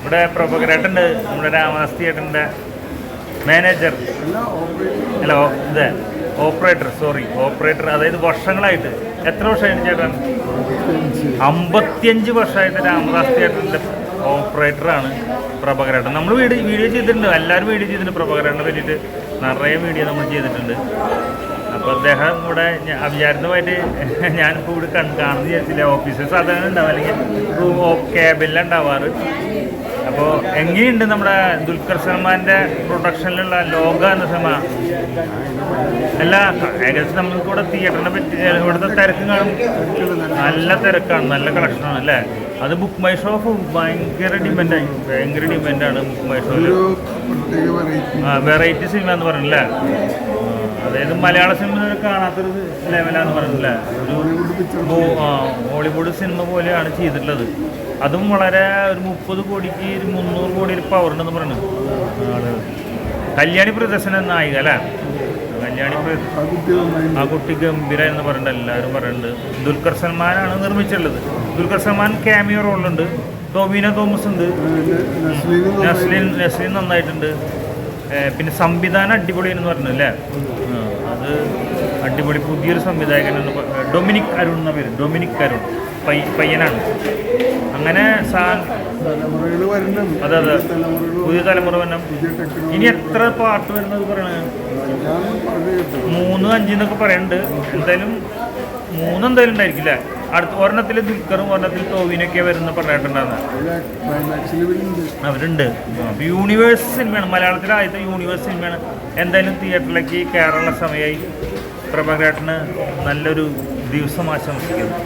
ഇവിടെ പ്രഭകരേട്ടുണ്ട് നമ്മുടെ രാമദാസ് തിയേറ്ററിന്റെ മാനേജർ ഹലോ ഇത് ഓപ്പറേറ്റർ സോറി ഓപ്പറേറ്റർ അതായത് വർഷങ്ങളായിട്ട്. എത്ര വർഷമായിട്ട് ചേട്ടൻ? അമ്പത്തിയഞ്ച് വർഷമായിട്ട് രാമദാസ് തിയേറ്ററിന്റെ ഓപ്പറേറ്ററാണ് പ്രഭകരേട്ടൻ. നമ്മൾ വീഡിയോ വീഡിയോ ചെയ്തിട്ടുണ്ട് എല്ലാവരും വീഡിയോ ചെയ്തിട്ടുണ്ട് പ്രഭകരേട്ടനെ പറ്റിയിട്ട്. നിറയെ വീഡിയോ നമ്മൾ ചെയ്തിട്ടുണ്ട്. അപ്പോൾ അദ്ദേഹം ഇവിടെ അവിചാരിതമായിട്ട് ഞാനിപ്പോൾ ഇവിടെ കൺ കാണുന്ന വിചാരിച്ചില്ല. ഓഫീസേഴ്സ് അതാണ് ഉണ്ടാവും അല്ലെങ്കിൽ റൂം ക്യാബിലുണ്ടാവാറ് അപ്പോൾ എങ്ങനെയുണ്ട് നമ്മുടെ ദുൽഖർ സൽമാന്റെ പ്രൊഡക്ഷനിലുള്ള ലോക എന്ന സിനിമ അല്ല ഏകദേശം നമ്മൾ ഇവിടെ തിയേറ്ററിനെ പറ്റി ഇവിടുത്തെ തിരക്ക് കാണും. നല്ല തിരക്കാണ് നല്ല കളക്ഷനാണ് അല്ലേ? അത് ബുക്ക് മൈ ഷോ ഭയങ്കര ഡിമാൻഡായി ഭയങ്കര ഡിമാൻഡാണ് ബുക്ക് മൈ ഷോ ആ വെറൈറ്റി സിനിമ എന്ന് പറഞ്ഞല്ലേ അതായത് മലയാള സിനിമ കാണാത്തൊരു ലെവലാന്ന് പറഞ്ഞല്ലേ ഒരു ഹോളിവുഡ് സിനിമ പോലെയാണ് ചെയ്തിട്ടുള്ളത്. അതും വളരെ ഒരു മുപ്പത് കോടിക്ക് ഒരു മുന്നൂറ് കോടി ഒരു പറഞ്ഞു ആൾ. കല്യാണി പ്രദർശനം നായിക അല്ലേ? കല്യാണി ആ കുട്ടി ഗംഭീര എന്ന് പറയുന്നുണ്ട് എല്ലാവരും പറയുന്നുണ്ട്. ദുൽഖർ സൽമാനാണ് നിർമ്മിച്ചിട്ടുള്ളത്. ദുൽഖർ സൽമാൻ ക്യാമിയോ റോളുണ്ട് ടോമിന തോമസ് ഉണ്ട്. നസ്ലിൻ നസ്ലിൻ നന്നായിട്ടുണ്ട്. പിന്നെ സംവിധാനം അടിപൊളിയെന്ന് പറഞ്ഞു അല്ലേ? അത് അടിപൊളി പുതിയൊരു സംവിധായകനാണ് ഡൊമിനിക് അരുൺ എന്ന പേര്. ഡൊമിനിക് അരുൺ. പയ്യനാണ്. അങ്ങനെ അതെ അതെ. പുതിയ തലമുറ വരണം ഇനി എത്ര പാട്ട് വരുന്നത് പറയണത് മൂന്ന് അഞ്ചെന്നൊക്കെ പറയുന്നുണ്ട് എന്തായാലും മൂന്ന് എന്തായാലും ഉണ്ടായിരിക്കില്ല അടുത്ത ഒരെണ്ണത്തിൽ ദുൽഖറും ഒരെണ്ണത്തിൽ ടോവിനൊക്കെ വരുന്ന പറഞ്ഞിട്ടുണ്ടായിരുന്നു. അവരുണ്ട്. അപ്പൊ യൂണിവേഴ്സ് സിനിമയാണ് മലയാളത്തിലെ ആദ്യത്തെ യൂണിവേഴ്സ് സിനിമയാണ് എന്തായാലും തിയേറ്ററിലേക്ക് കേരള സമയമായി പ്രഭാകരേട്ടന് നല്ലൊരു ദിവസം ആശംസിക്കുന്നു.